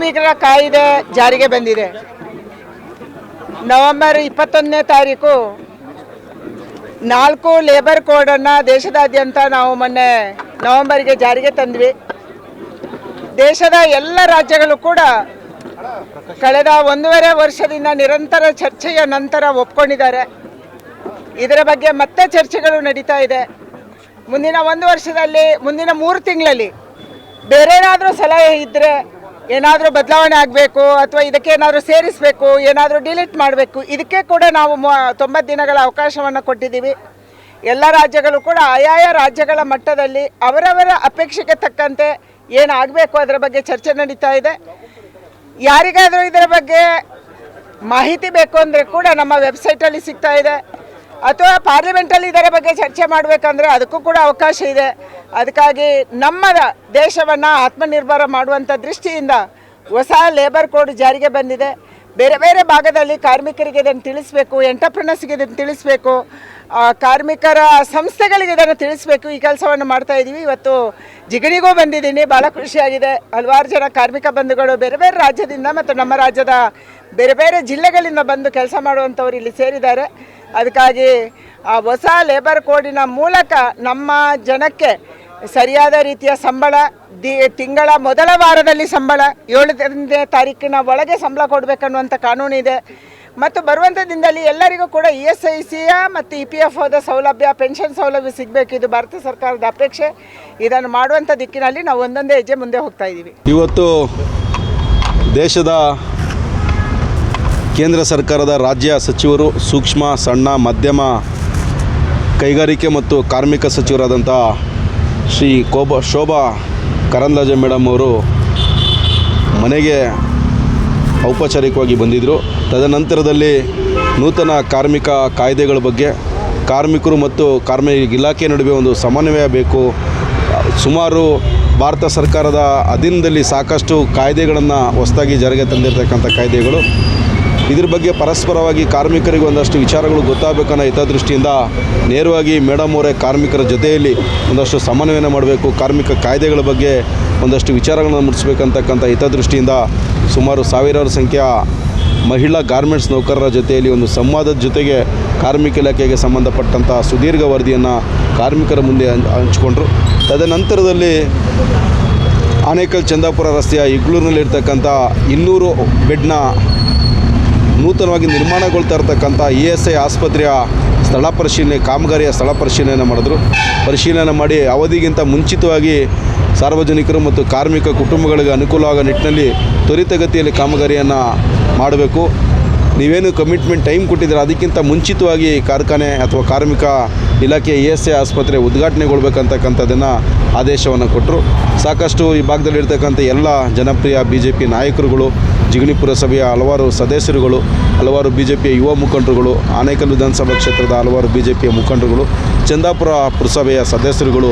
ಕಾರ್ಮಿಕರ ಕಾಯ್ದೆ ಜಾರಿಗೆ ಬಂದಿದೆ. ನವೆಂಬರ್ ಇಪ್ಪತ್ತೊಂದನೇ ತಾರೀಕು ನಾಲ್ಕು ಲೇಬರ್ ಕೋಡನ್ನು ದೇಶದಾದ್ಯಂತ ನಾವು ಮೊನ್ನೆ ನವೆಂಬರ್ಗೆ ಜಾರಿಗೆ ತಂದ್ವಿ. ದೇಶದ ಎಲ್ಲ ರಾಜ್ಯಗಳು ಕೂಡ ಕಳೆದ ಒಂದೂವರೆ ವರ್ಷದಿಂದ ನಿರಂತರ ಚರ್ಚೆಯ ನಂತರ ಒಪ್ಕೊಂಡಿದ್ದಾರೆ. ಇದರ ಬಗ್ಗೆ ಮತ್ತೆ ಚರ್ಚೆಗಳು ನಡೀತಾ ಇದೆ. ಮುಂದಿನ ಒಂದು ವರ್ಷದಲ್ಲಿ, ಮುಂದಿನ ಮೂರು ತಿಂಗಳಲ್ಲಿ ಬೇರೆ ಏನಾದರೂ ಸಲಹೆ ಇದ್ದರೆ ಏನಾದರೂ ಬದಲಾವಣೆ ಆಗಬೇಕು ಅಥವಾ ಇದಕ್ಕೆ ಏನಾದರೂ ಸೇರಿಸಬೇಕು, ಏನಾದರೂ ಡಿಲೀಟ್ ಮಾಡಬೇಕು, ಇದಕ್ಕೆ ಕೂಡ ನಾವು ತೊಂಬತ್ತು ದಿನಗಳ ಅವಕಾಶವನ್ನು ಕೊಟ್ಟಿದ್ದೀವಿ. ಎಲ್ಲ ರಾಜ್ಯಗಳು ಕೂಡ, ಆಯಾಯ ರಾಜ್ಯಗಳ ಮಟ್ಟದಲ್ಲಿ ಅವರವರ ಅಪೇಕ್ಷೆಗೆ ತಕ್ಕಂತೆ ಏನಾಗಬೇಕು ಅದರ ಬಗ್ಗೆ ಚರ್ಚೆ ನಡೀತಾ ಇದೆ. ಯಾರಿಗಾದರೂ ಇದರ ಬಗ್ಗೆ ಮಾಹಿತಿ ಬೇಕು ಅಂದರೆ ಕೂಡ ನಮ್ಮ ವೆಬ್ಸೈಟಲ್ಲಿ ಸಿಗ್ತಾ ಇದೆ. ಅಥವಾ ಪಾರ್ಲಿಮೆಂಟಲ್ಲಿ ಇದರ ಬಗ್ಗೆ ಚರ್ಚೆ ಮಾಡಬೇಕಂದ್ರೆ ಅದಕ್ಕೂ ಕೂಡ ಅವಕಾಶ ಇದೆ. ಅದಕ್ಕಾಗಿ ನಮ್ಮ ದೇಶವನ್ನು ಆತ್ಮನಿರ್ಭರ ಮಾಡುವಂಥ ದೃಷ್ಟಿಯಿಂದ ಹೊಸ ಲೇಬರ್ ಕೋಡ್ ಜಾರಿಗೆ ಬಂದಿದೆ. ಬೇರೆ ಬೇರೆ ಭಾಗದಲ್ಲಿ ಕಾರ್ಮಿಕರಿಗೆ ಇದನ್ನು ತಿಳಿಸ್ಬೇಕು ಎಂಟರ್ಪ್ರಿನರ್ಸ್ಗೆ ಇದನ್ನು ತಿಳಿಸ್ಬೇಕು ಕಾರ್ಮಿಕರ ಸಂಸ್ಥೆಗಳಿಗೆ ಇದನ್ನು ತಿಳಿಸ್ಬೇಕು. ಈ ಕೆಲಸವನ್ನು ಮಾಡ್ತಾ ಇದ್ದೀವಿ ಇವತ್ತು ಜಿಗಣಿಗೂ ಬಂದಿದ್ದೀನಿ. ಭಾಳ ಖುಷಿಯಾಗಿದೆ. ಹಲವಾರು ಜನ ಕಾರ್ಮಿಕ ಬಂಧುಗಳು ಬೇರೆ ಬೇರೆ ರಾಜ್ಯದಿಂದ ಮತ್ತು ನಮ್ಮ ರಾಜ್ಯದ ಬೇರೆ ಬೇರೆ ಜಿಲ್ಲೆಗಳಿಂದ ಬಂದು ಕೆಲಸ ಮಾಡುವಂಥವ್ರು ಇಲ್ಲಿ ಸೇರಿದ್ದಾರೆ. ಅದಕ್ಕಾಗಿ ಆ ಹೊಸ ಲೇಬರ್ ಕೋಡಿನ ಮೂಲಕ ನಮ್ಮ ಜನಕ್ಕೆ ಸರಿಯಾದ ರೀತಿಯ ಸಂಬಳ, ದಿ, ತಿಂಗಳ ಮೊದಲ ವಾರದಲ್ಲಿ ಸಂಬಳ, ಏಳನೇ ತಾರೀಕಿನ ಒಳಗೆ ಸಂಬಳ ಕೊಡಬೇಕನ್ನುವಂಥ ಕಾನೂನಿದೆ ಮತ್ತು ಬರುವಂಥ ದಿನದಲ್ಲಿ ಎಲ್ಲರಿಗೂ ಕೂಡ ಇ ಎಸ್ ಐ ಸಿಯ ಮತ್ತು ಇ ಪಿ ಎಫ್ ಓದ ಸೌಲಭ್ಯ, ಪೆನ್ಷನ್ ಸೌಲಭ್ಯ ಸಿಗಬೇಕು. ಇದು ಭಾರತ ಸರ್ಕಾರದ ಅಪೇಕ್ಷೆ. ಇದನ್ನು ಮಾಡುವಂಥ ದಿಕ್ಕಿನಲ್ಲಿ ನಾವು ಒಂದೊಂದೇ ಹೆಜ್ಜೆ ಮುಂದೆ ಹೋಗ್ತಾ ಇದ್ದೀವಿ. ಇವತ್ತು ದೇಶದ ಕೇಂದ್ರ ಸರ್ಕಾರದ ರಾಜ್ಯ ಸಚಿವರು ಸೂಕ್ಷ್ಮ, ಸಣ್ಣ, ಮಧ್ಯಮ ಕೈಗಾರಿಕೆ ಮತ್ತು ಕಾರ್ಮಿಕ ಸಚಿವರಾದಂಥ ಶ್ರೀ ಕೋಬ, ಶೋಭಾ ಕರಂದ್ಲಾಜೆ ಮೇಡಮ್ ಅವರು ಮನೆಗೆ ಔಪಚಾರಿಕವಾಗಿ ಬಂದಿದ್ದರು ತದನಂತರದಲ್ಲಿ ನೂತನ ಕಾರ್ಮಿಕ ಕಾಯ್ದೆಗಳ ಬಗ್ಗೆ ಕಾರ್ಮಿಕರು ಮತ್ತು ಕಾರ್ಮಿಕ ಇಲಾಖೆ ನಡುವೆ ಒಂದು ಸಮನ್ವಯ ಬೇಕು. ಸುಮಾರು ಭಾರತ ಸರ್ಕಾರದ ಅಧೀನದಲ್ಲಿ ಸಾಕಷ್ಟು ಕಾಯ್ದೆಗಳನ್ನು ಹೊಸದಾಗಿ ಜಾರಿಗೆ ತಂದಿರತಕ್ಕಂಥ ಕಾಯ್ದೆಗಳು. ಇದ್ರ ಬಗ್ಗೆ ಪರಸ್ಪರವಾಗಿ ಕಾರ್ಮಿಕರಿಗೆ ಒಂದಷ್ಟು ವಿಚಾರಗಳು ಗೊತ್ತಾಗಬೇಕನ್ನೋ ಹಿತದೃಷ್ಟಿಯಿಂದ ನೇರವಾಗಿ ಮೇಡಮ್ ಅವರೇ ಕಾರ್ಮಿಕರ ಜೊತೆಯಲ್ಲಿ ಒಂದಷ್ಟು ಸಮನ್ವಯನ ಮಾಡಬೇಕು, ಕಾರ್ಮಿಕ ಕಾಯ್ದೆಗಳ ಬಗ್ಗೆ ಒಂದಷ್ಟು ವಿಚಾರಗಳನ್ನು ಮೂಡಿಸ್ಬೇಕಂತಕ್ಕಂಥ ಹಿತದೃಷ್ಟಿಯಿಂದ ಸುಮಾರು ಸಾವಿರಾರು ಸಂಖ್ಯೆಯ ಮಹಿಳಾ ಗಾರ್ಮೆಂಟ್ಸ್ ನೌಕರರ ಜೊತೆಯಲ್ಲಿ ಒಂದು ಸಂವಾದದ ಜೊತೆಗೆ ಕಾರ್ಮಿಕ ಇಲಾಖೆಗೆ ಸಂಬಂಧಪಟ್ಟಂಥ ಸುದೀರ್ಘ ವರದಿಯನ್ನು ಕಾರ್ಮಿಕರ ಮುಂದೆ ಹಂಚ್ಕೊಂಡ್ರು. ತದನಂತರದಲ್ಲಿ ಆನೇಕಲ್ ಚಂದಾಪುರ ರಸ್ತೆಯ ಇಗ್ಳೂರಿನಲ್ಲಿರ್ತಕ್ಕಂಥ ಇನ್ನೂರು ಬೆಡ್ನ ನೂತನವಾಗಿ ನಿರ್ಮಾಣಗೊಳ್ತಾ ಇರತಕ್ಕಂಥ ಇ ಎಸ್ ಐ ಆಸ್ಪತ್ರೆಯ ಸ್ಥಳ ಪರಿಶೀಲನೆ, ಕಾಮಗಾರಿಯ ಸ್ಥಳ ಪರಿಶೀಲನೆ ಮಾಡಿದ್ರು. ಪರಿಶೀಲನೆ ಮಾಡಿ ಅವಧಿಗಿಂತ ಮುಂಚಿತವಾಗಿ ಸಾರ್ವಜನಿಕರು ಮತ್ತು ಕಾರ್ಮಿಕ ಕುಟುಂಬಗಳಿಗೆ ಅನುಕೂಲ ಆಗೋ ನಿಟ್ಟಿನಲ್ಲಿ ತ್ವರಿತಗತಿಯಲ್ಲಿ ಕಾಮಗಾರಿಯನ್ನು ಮಾಡಬೇಕು. ನೀವೇನು ಕಮಿಟ್ಮೆಂಟ್ ಟೈಮ್ ಕೊಟ್ಟಿದ್ದೀರ, ಅದಕ್ಕಿಂತ ಮುಂಚಿತವಾಗಿ ಕಾರ್ಖಾನೆ ಅಥವಾ ಕಾರ್ಮಿಕ ಇಲಾಖೆ ಇ ಎಸ್ ಎ ಆಸ್ಪತ್ರೆ ಉದ್ಘಾಟನೆಗೊಳ್ಬೇಕಂತಕ್ಕಂಥದ್ದನ್ನು ಆದೇಶವನ್ನು ಕೊಟ್ಟರು. ಸಾಕಷ್ಟು ಈ ಭಾಗದಲ್ಲಿರ್ತಕ್ಕಂಥ ಎಲ್ಲ ಜನಪ್ರಿಯ ಬಿ ಜೆ ಪಿ ನಾಯಕರುಗಳು, ಜಿಗಣಿ ಪುರಸಭೆಯ ಹಲವಾರು ಸದಸ್ಯರುಗಳು, ಹಲವಾರು ಬಿ ಜೆ ಪಿಯ ಯುವ ಮುಖಂಡರುಗಳು ಆನೇಕಲ್ ವಿಧಾನಸಭಾ ಕ್ಷೇತ್ರದ ಹಲವಾರು ಬಿ ಜೆ ಪಿಯ ಮುಖಂಡರುಗಳು, ಚಂದಾಪುರ ಪುರಸಭೆಯ ಸದಸ್ಯರುಗಳು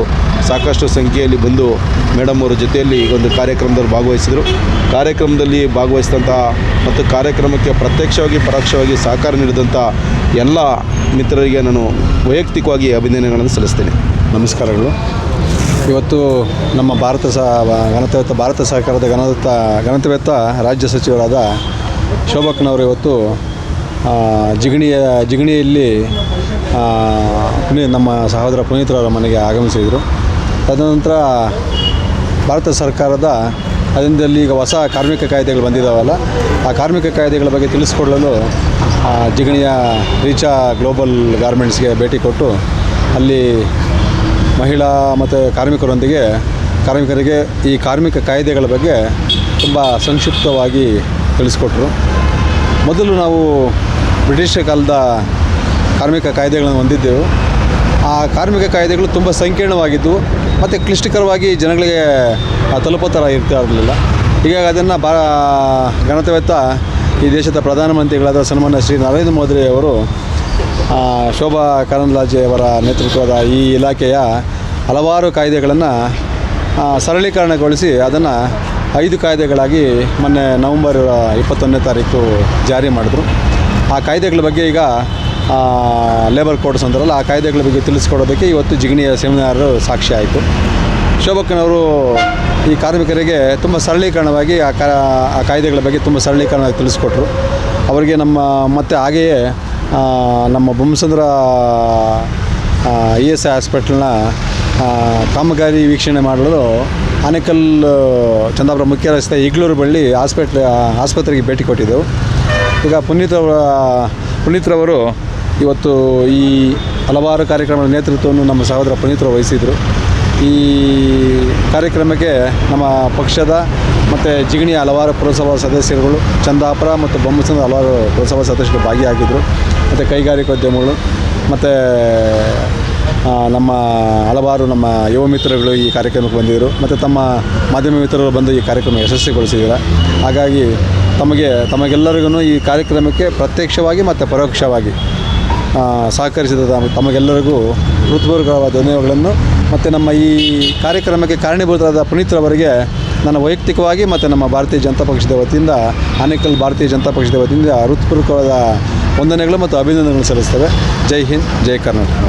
ಸಾಕಷ್ಟು ಸಂಖ್ಯೆಯಲ್ಲಿ ಬಂದು ಮೇಡಮ್ ಅವರ ಜೊತೆಯಲ್ಲಿ ಒಂದು ಕಾರ್ಯಕ್ರಮದಲ್ಲಿ ಭಾಗವಹಿಸಿದರು. ಕಾರ್ಯಕ್ರಮದಲ್ಲಿ ಭಾಗವಹಿಸಿದಂಥ ಮತ್ತು ಕಾರ್ಯಕ್ರಮಕ್ಕೆ ಪ್ರತ್ಯಕ್ಷವಾಗಿ ಪರೋಕ್ಷವಾಗಿ ಸಹಕಾರ ನೀಡಿದಂಥ ಎಲ್ಲ ಮಿತ್ರರಿಗೆ ನಾನು ವೈಯಕ್ತಿಕವಾಗಿ ಅಭಿನಂದನೆಗಳನ್ನು ಸಲ್ಲಿಸ್ತೇನೆ. ನಮಸ್ಕಾರಗಳು. ಇವತ್ತು ನಮ್ಮ ಭಾರತ ಸಹ ಗಣತವೆತ್ತ ಭಾರತ ಸರ್ಕಾರದ ಗಣದತ್ತ ಗಣತವೆತ್ತ ರಾಜ್ಯ ಸಚಿವರಾದ ಶೋಭಕ್ನವರು ಇವತ್ತು ಜಿಗಣಿಯ, ಜಿಗಣಿಯಲ್ಲಿ ಪುನೀ, ನಮ್ಮ ಸಹೋದರ ಪುನೀತ್ರವರ ಮನೆಗೆ ಆಗಮಿಸಿದರು. ತದನಂತರ ಭಾರತ ಸರ್ಕಾರದ ಅದರಲ್ಲಿ ಈಗ ಹೊಸ ಕಾರ್ಮಿಕ ಕಾಯ್ದೆಗಳು ಬಂದಿದ್ದಾವಲ್ಲ ಆ ಕಾರ್ಮಿಕ ಕಾಯ್ದೆಗಳ ಬಗ್ಗೆ ತಿಳಿಸ್ಕೊಡಲು ಜಿಗಣಿಯ ರೀಚಾ ಗ್ಲೋಬಲ್ ಗಾರ್ಮೆಂಟ್ಸ್ಗೆ ಭೇಟಿ ಕೊಟ್ಟು, ಅಲ್ಲಿ ಮಹಿಳಾ ಮತ್ತು ಕಾರ್ಮಿಕರೊಂದಿಗೆ, ಕಾರ್ಮಿಕರಿಗೆ ಈ ಕಾರ್ಮಿಕ ಕಾಯ್ದೆಗಳ ಬಗ್ಗೆ ತುಂಬ ಸಂಕ್ಷಿಪ್ತವಾಗಿ ತಿಳಿಸ್ಕೊಟ್ರು. ಮೊದಲು ನಾವು ಬ್ರಿಟಿಷ್ ಕಾಲದ ಕಾರ್ಮಿಕ ಕಾಯ್ದೆಗಳನ್ನು ಹೊಂದಿದ್ದೆವು. ಆ ಕಾರ್ಮಿಕ ಕಾಯ್ದೆಗಳು ತುಂಬ ಸಂಕೀರ್ಣವಾಗಿದ್ದವು. ಮತ್ತು ಕ್ಲಿಷ್ಟಕರವಾಗಿ ಜನಗಳಿಗೆ ತಲುಪೋ ಥರ ಇರ್ತಾ ಇರಲಿಲ್ಲ. ಹೀಗಾಗಿ ಅದನ್ನು ಬಾ ಗಣತವೆತ್ತ ಈ ದೇಶದ ಪ್ರಧಾನಮಂತ್ರಿಗಳಾದ ಸನ್ಮಾನ್ಯ ಶ್ರೀ ನರೇಂದ್ರ ಮೋದಿ ಅವರು ಶೋಭಾ ಕರಂದ್ಲಾಜೆ ಅವರ ನೇತೃತ್ವದ ಈ ಇಲಾಖೆಯ ಹಲವಾರು ಕಾಯ್ದೆಗಳನ್ನು ಸರಳೀಕರಣಗೊಳಿಸಿ ಅದನ್ನು ಐದು ಕಾಯ್ದೆಗಳಾಗಿ ಮೊನ್ನೆ ನವಂಬರ್ ಇಪ್ಪತ್ತೊಂದನೇ ತಾರೀಕು ಜಾರಿ ಮಾಡಿದ್ರು. ಆ ಕಾಯ್ದೆಗಳ ಬಗ್ಗೆ ಈಗ ಲೇಬರ್ ಕೋಡ್ಸ್ ಅಂತಾರಲ್ಲ ಆ ಕಾಯ್ದೆಗಳ ಬಗ್ಗೆ ತಿಳಿಸ್ಕೊಡೋದಕ್ಕೆ ಇವತ್ತು ಜಿಗಣಿಯ ಸೆಮಿನಾರ್ ಸಾಕ್ಷಿ ಆಯಿತು. ಶೋಭಕ್ಕನವರು ಈ ಕಾರ್ಮಿಕರಿಗೆ ತುಂಬ ಸರಳೀಕರಣವಾಗಿ ಆ ಕಾ ಆ ಕಾಯ್ದೆಗಳ ಬಗ್ಗೆ ತುಂಬ ಸರಳೀಕರಣವಾಗಿ ತಿಳಿಸ್ಕೊಟ್ರು. ಅವರಿಗೆ ನಮ್ಮ ಮತ್ತು ಹಾಗೆಯೇ ನಮ್ಮ ಬೊಮ್ಮಸಂದ್ರ ಇ ಎಸ್ ಐ ಹಾಸ್ಪಿಟಲ್ನ ಆ, ಕಾಮಗಾರಿ ವೀಕ್ಷಣೆ ಮಾಡಲು ಆನೇಕಲ್ ಚಂದಾಪುರ ಮುಖ್ಯ ರಸ್ತೆ ಇಗ್ಲೂರು ಬಳ್ಳಿ ಹಾಸ್ಪಿಟ್ಲ್ ಆಸ್ಪತ್ರೆಗೆ ಭೇಟಿ ಕೊಟ್ಟಿದ್ದೆವು. ಈಗ ಪುನೀತ್ ಅವರ ಪುನೀತ್ರವರು ಇವತ್ತು ಈ ಹಲವಾರು ಕಾರ್ಯಕ್ರಮದ ನೇತೃತ್ವವನ್ನು ನಮ್ಮ ಸಹೋದರ ಪುನೀತರು ವಹಿಸಿದರು. ಈ ಕಾರ್ಯಕ್ರಮಕ್ಕೆ ನಮ್ಮ ಪಕ್ಷದ ಮತ್ತು ಜಿಗಣಿಯ ಹಲವಾರು ಪುರಸಭಾ ಸದಸ್ಯರುಗಳು, ಚಂದಾಪುರ ಮತ್ತು ಬೊಮ್ಮಸಂದ್ರ ಹಲವಾರು ಪುರಸಭಾ ಸದಸ್ಯರು ಭಾಗಿಯಾಗಿದ್ದರು ಮತ್ತು ಕೈಗಾರಿಕೋದ್ಯಮಗಳು, ಮತ್ತು ನಮ್ಮ ಹಲವಾರು ನಮ್ಮ ಯುವ ಮಿತ್ರಗಳು ಈ ಕಾರ್ಯಕ್ರಮಕ್ಕೆ ಬಂದಿದ್ದರು ಮತ್ತು ತಮ್ಮ ಮಾಧ್ಯಮ ಮಿತ್ರರು ಬಂದು ಈ ಕಾರ್ಯಕ್ರಮ ಯಶಸ್ವಿಗೊಳಿಸಿದ್ದಾರೆ ಹಾಗಾಗಿ ತಮಗೆ, ತಮಗೆಲ್ಲರಿಗೂ ಈ ಕಾರ್ಯಕ್ರಮಕ್ಕೆ ಪ್ರತ್ಯಕ್ಷವಾಗಿ ಮತ್ತು ಪರೋಕ್ಷವಾಗಿ ಸಹಕರಿಸಿದ ತಮಗೆಲ್ಲರಿಗೂ ಹೃತ್ಪೂರ್ವಕವಾದ ಧನ್ಯವಾದಗಳನ್ನು. ಮತ್ತು ನಮ್ಮ ಈ ಕಾರ್ಯಕ್ರಮಕ್ಕೆ ಕಾರಣೀಭೂತರಾದ ಪುನೀತ್ರವರಿಗೆ ನನ್ನ ವೈಯಕ್ತಿಕವಾಗಿ ಮತ್ತು ನಮ್ಮ ಭಾರತೀಯ ಜನತಾ ಪಕ್ಷದ ವತಿಯಿಂದ, ಆನೇಕಲ್ ಭಾರತೀಯ ಜನತಾ ಪಕ್ಷದ ವತಿಯಿಂದ ಹೃತ್ಪೂರ್ವಕವಾದ ವಂದನೆಗಳು ಮತ್ತು ಅಭಿನಂದನೆಗಳು ಸಲ್ಲಿಸ್ತೇವೆ. ಜೈ ಹಿಂದ್, ಜೈ ಕರ್ನಾಟಕ.